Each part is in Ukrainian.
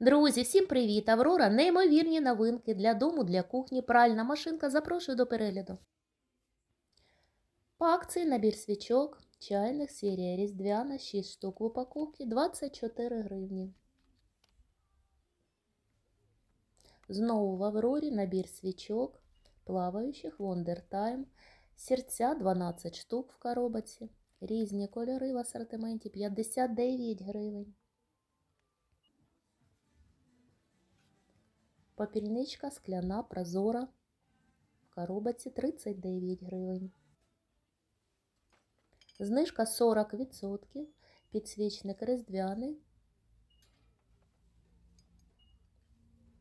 Друзі, всім привіт! Аврора неймовірні новинки для дому, для кухні, пральна машинка. Запрошую до перегляду. По акції набір свічок, чайних, серія Різдвяна, 6 штук в упаковці, 24 гривні. Знову в Аврорі набір свічок, плаваючих, Wonder Time, серця 12 штук в коробці, різні кольори в асортименті 59 гривень. Попільничка скляна, прозора. В коробці 39 гривень. Знижка 40%. Підсвічник різдвяний.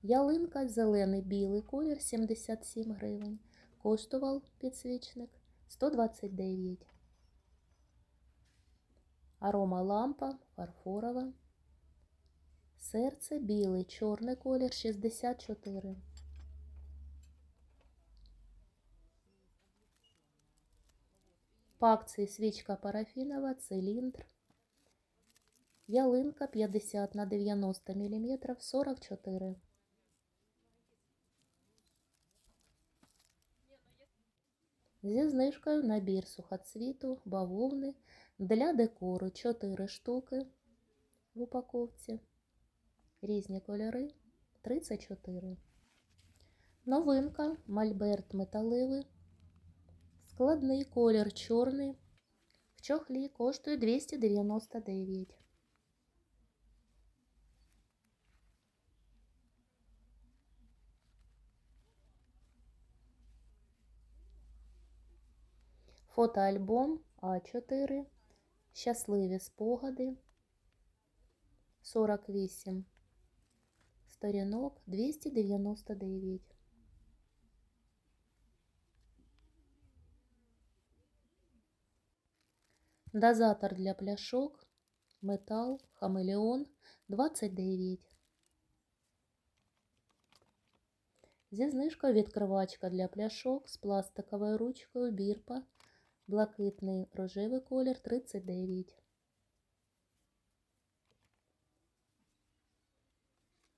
Ялинка зелений білий колір 77 гривень. Коштував підсвічник 129. Арома лампа фарфорова. Серце білий, чорний колір 64. По акції свічка парафінова, циліндр. Ялинка 50 на 90 мм 44. Зі знижкою набір сухоцвіту, бавовни для декору 4 штуки в упаковці. Різні кольори 34. Новинка Мальберт металевий. Складний колір чорний. В чохлі коштує 299. Фотоальбом А4. Щасливі спогади. 48 сторінок 299. Дозатор для пляшок, метал, хамелеон 29. Зі знижкою відкривачка для пляшок з пластиковою ручкою бірпа, блакитний рожевий колір 39.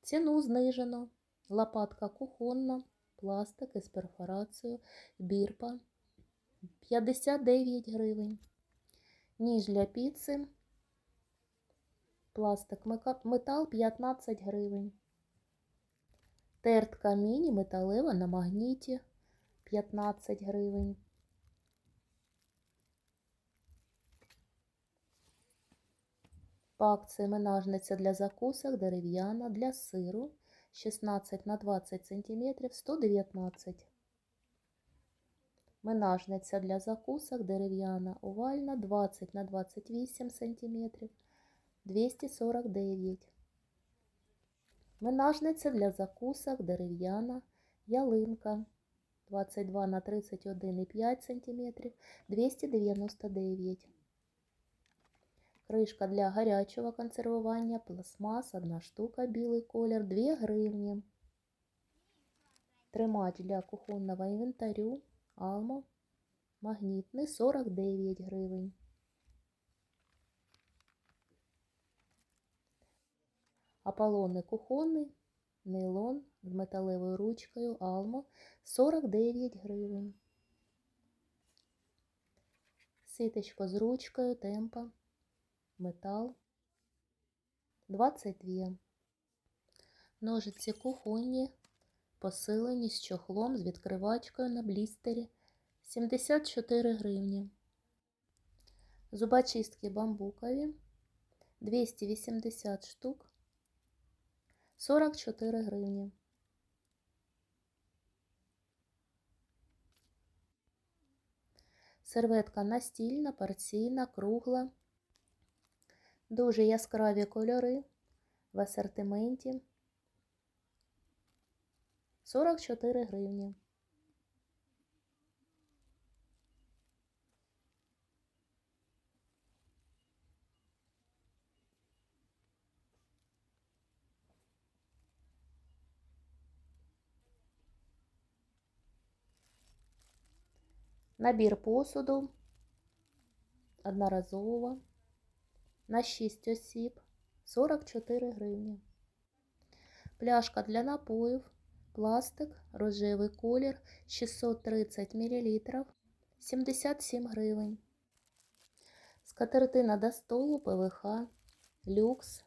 Ціну знижено. Лопатка кухонна, пластик із перфорацією, бірпа 59 гривень. Ніж для піци, пластик метал 15 гривень. Тертка міні металева на магніті 15 гривень. По акції менажниця для закусок дерев'яна для сиру 16 на 20 см 119 Менажниця для закусок дерев'яна овальна 20 на 28 см 249 Менажниця для закусок дерев'яна ялинка 22 на 31,5 см 299 Кришка для гарячого консервування, пластмас, одна штука, білий колір, 2 гривні. Тримач для кухонного інвентарю, Алмо, магнітний, 49 гривень. Аполлонний кухонний, нейлон з металевою ручкою, Алмо, 49 гривень. Ситочко з ручкою, темпа метал 22. Ножиці кухонні, посилені з чохлом з відкривачкою на блістері 74 гривні. Зубочистки бамбукові 280 штук 44 гривні. Серветка настільна, порційна, кругла. Дуже яскраві кольори в асортименті. 44 гривні. Набір посуду. Одноразового на 6 осіб 44 гривні. Пляшка для напоїв, пластик, рожевий колір, 630 мл, 77 гривень. Скатертина до столу ПВХ, люкс,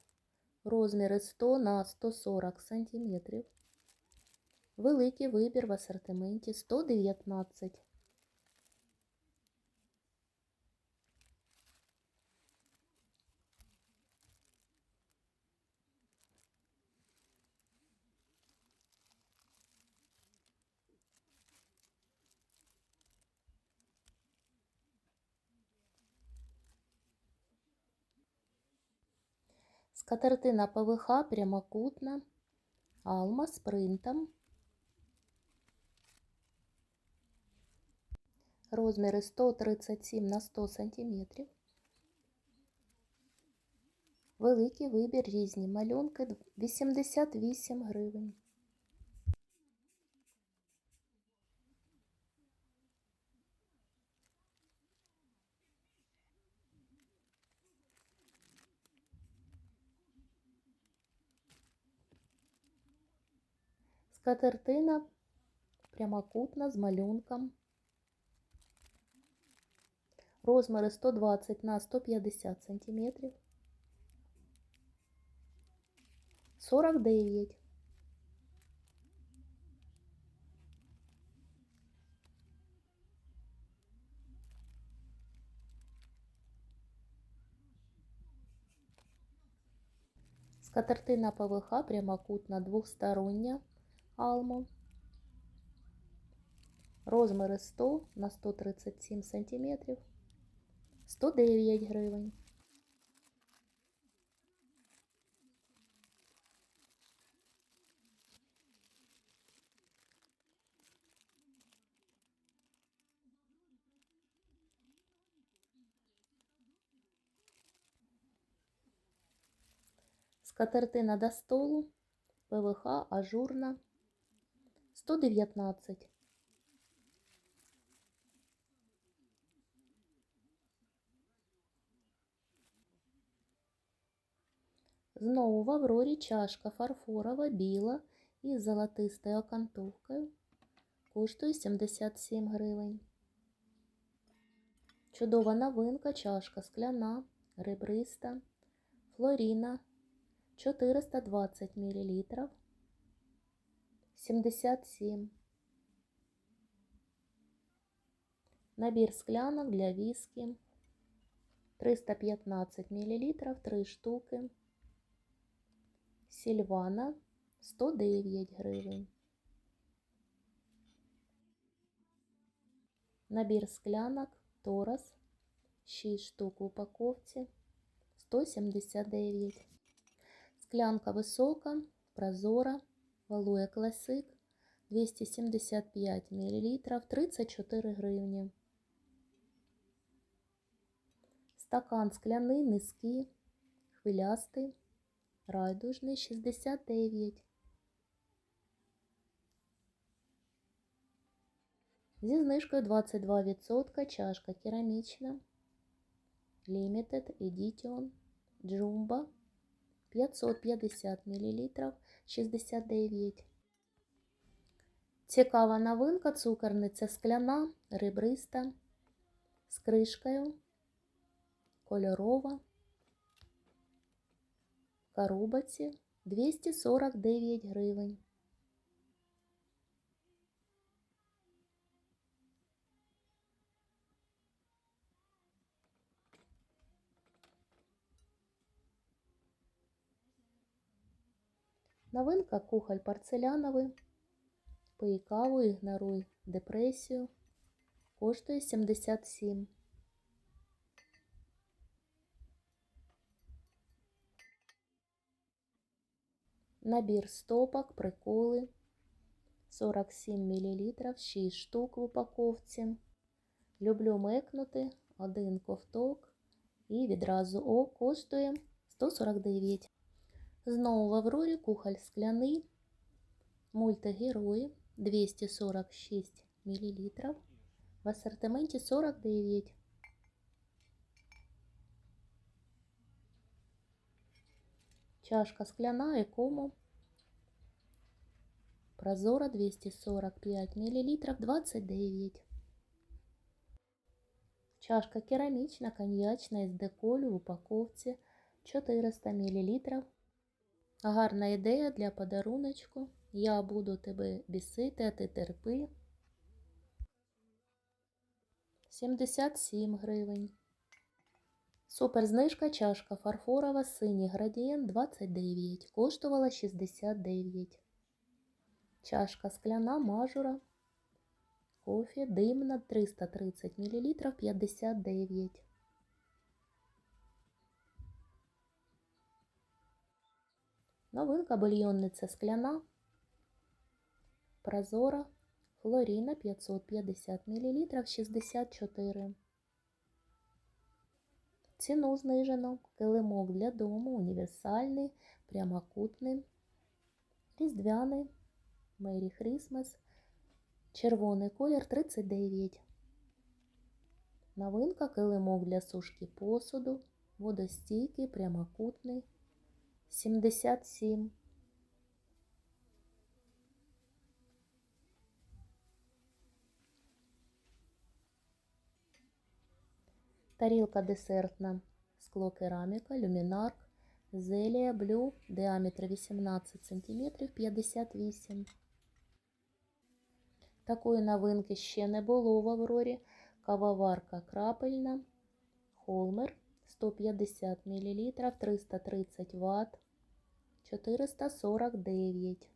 розміри 100 на 140 см. Великий вибір в асортименті 119. Скатертина ПВХ прямокутна, алма з принтом. Розміри 137 на 100 см. Великий вибір різні малюнки 88 гривень. Скатертина прямокутна з малюнком. Розміри 120 на 150 сантиметрів. 49. Скатертина ПВХ прямокутна двохстороння алма. Розміри 100 на 137 сантиметрів. 109 гривень. Скатертина до столу, ПВХ ажурна, 119. Знову в Аврорі чашка фарфорова, біла із золотистою окантовкою. Коштує 77 гривень. Чудова новинка, чашка скляна, ребриста, флоріна 420 мл. 77. Набір склянок для віскі 315 мл, 3 штуки. Сільвана 109 гривень. Набір склянок Торос 6 штук в упаковці 179. Склянка висока, прозора, валує класик 275 мл 34 гривні. Стакан скляний, низький, хвилястий, райдужний 69. Зі знижкою 22% чашка керамічна. Limited Edition Jumbo 550 мл 69. Цікава новинка, цукерниця скляна, ребриста, з кришкою, кольорова, в коробці 249 гривень. Новинка кухоль порцеляновий. Пий каву, ігноруй депресію. Коштує 77. Набір стопок, приколи 47 мл, 6 штук в упаковці. Люблю мекнути один ковток і відразу о коштує 149. Знову в Аврорі кухоль скляний, мультигерої 246 мл, в асортименті 49. Чашка скляна, екомо Прозора 245 мл 29. Чашка керамічна, коньячна з деколю в упаковці 400 мл. Гарна ідея для подаруночку. Я буду тебе бісити, а ти терпи. 77 гривень. Супер знижка чашка фарфорова синій градієнт 29. Коштувала 69. Чашка скляна мажура. Кофе димна 330 мл 59. Новинка бульйонниця скляна. Прозора. Флоріна 550 мл 64. Ціну знижено. Килимок для дому універсальний, прямокутний, різдвяний, Мері Хрісмас, червоний колір 39. Новинка килимок для сушки посуду, водостійкий, прямокутний, 77. Тарілка десертна, скло кераміка, люмінарк, зелія блю, діаметр 18 см 58. Такої новинки ще не було в Аврорі. Кавоварка крапельна, холмер 150 мл, 330 Вт, 449.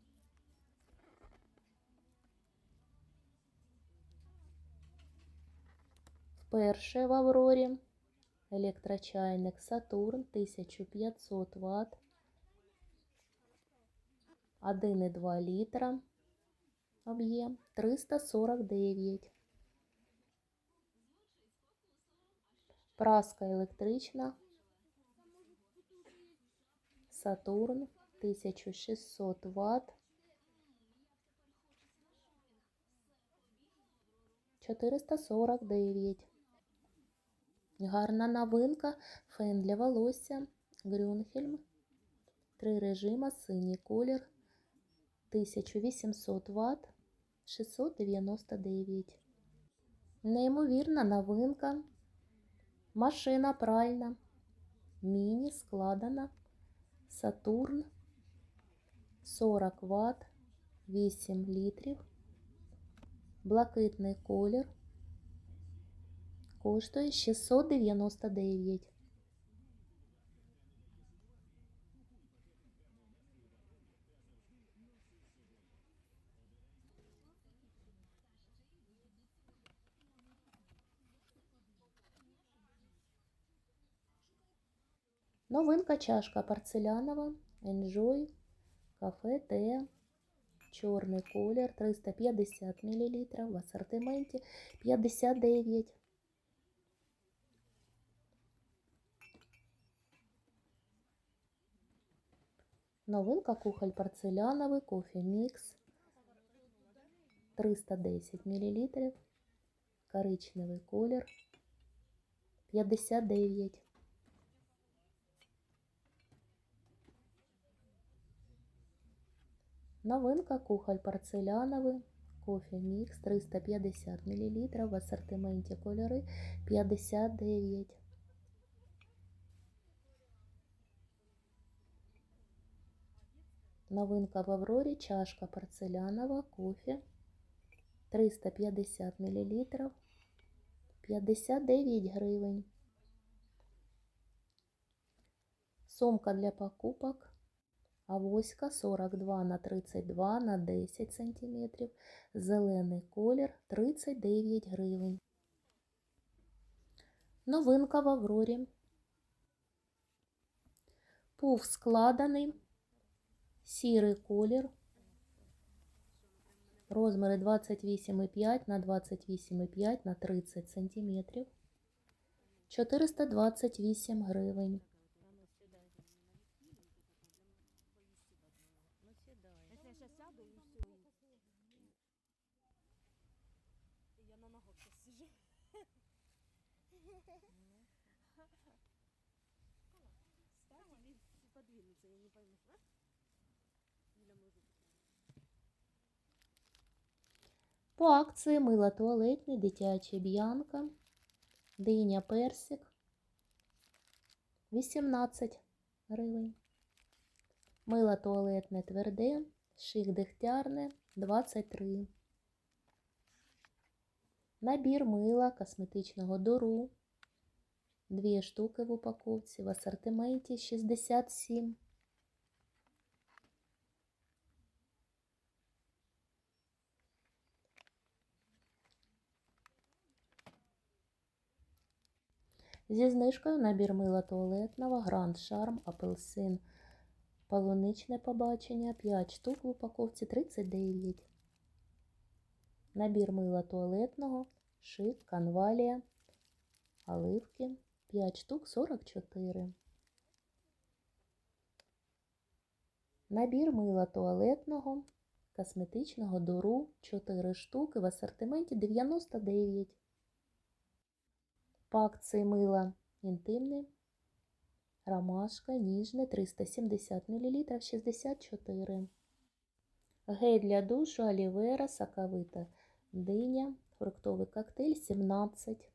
Вперше в Аврорі електрочайник Сатурн 1500 Вт, 1,2 літра, об'єм 349. Праска електрична Сатурн 1600 Вт. 449. Гарна новинка. Фен для волосся. Грюнхельм. Три режима, синій колір. 1800 Вт. 699. Неймовірна новинка. Машина пральна. Міні складена. Сатурн. 40 Вт. 8 літрів. Блакитний колір. Коштує 699. Новинка чашка порцелянова. Enjoy. Кафе, те. Чорний колір 350 мл. В асортименті 59. Новинка кухоль порцеляновий, кофе мікс 310 мл. Коричневий колір 59. Новинка кухоль порцеляновий, кофе мікс 350 мл. В асортименті кольори 59. Новинка в Аврорі, чашка порцелянова, кофе 350 мл, 59 гривень. Сумка для покупок. Авоська 42 на 32 на 10 сантиметрів. Зелений колір 39 гривень. Новинка в Аврорі. Пуф складений. Сірий колір. Розміри 28,5 на 28,5 на 30 сантиметрів. 428 гривень. Или я не пойму. А? Юля, может. По акції мило туалетне, дитяче б'янка, диня персик 18 гривень. Мило туалетне тверде, шик дегтярне 23. Набір мила косметичного дуру. Дві штуки в упаковці в асортименті 67. Зі знижкою набір мила туалетного Гранд Шарм Апельсин. Полуничне побачення 5 штук в упаковці 39. Набір мила туалетного Шик Канвалія Оливки 5 штук 44. Набір мила туалетного косметичного дуру 4 штуки в асортименті 99. По акції мила інтимне, ромашка, ніжне 370 мл 64. Гель для душу, олівера, соковита, диня, фруктовий коктейль 17.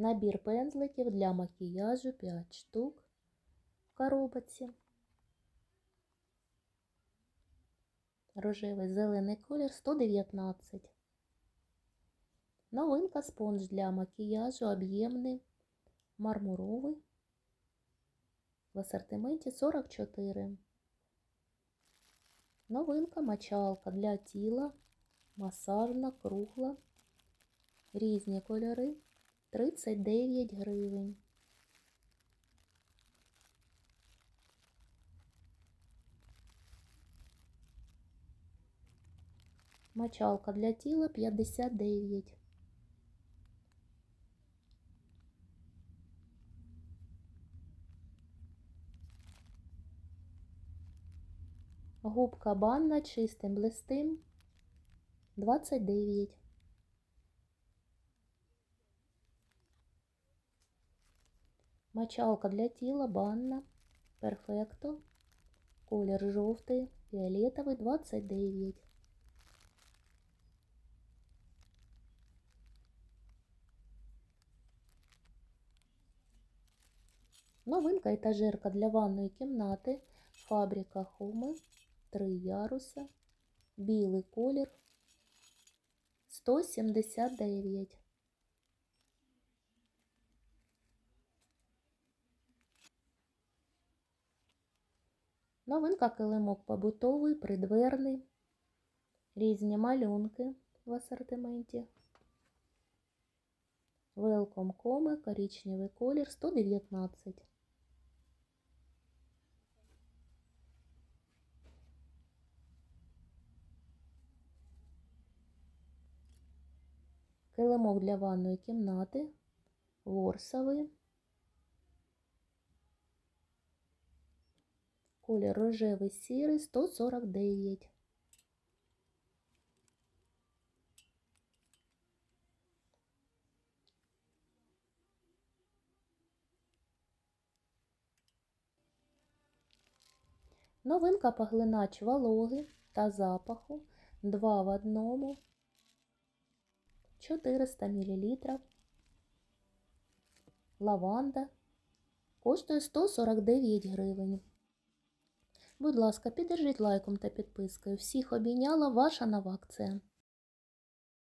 Набір пензликів для макіяжу 5 штук в коробці. Рожевий зелений колір 119. Новинка спонж для макіяжу об'ємний мармуровий в асортименті 44. Новинка мочалка для тіла, масажна, кругла, різні кольори 39 гривень. Мочалка для тіла 59. Губка банна чистим блистим 29. Мочалка для тіла банна перфекто. Колір жовтий, фіолетовий 29. Новинка етажерка для ванної кімнати. Фабрика Хуми. Три яруса. Білий колір. 179. Новинка килимок побутовий, придверний. Різні малюнки в асортименті. Welcome Коми, коричневий колір 119. Килимок для ванної кімнати. Ворсовий. Колір рожевий сірий 149. Новинка поглинач вологи та запаху 2 в одному 400 мл. Лаванда коштує 149 гривень. Будь ласка, піддержіть лайком та підпискою. Всіх обійняла ваша нова акція.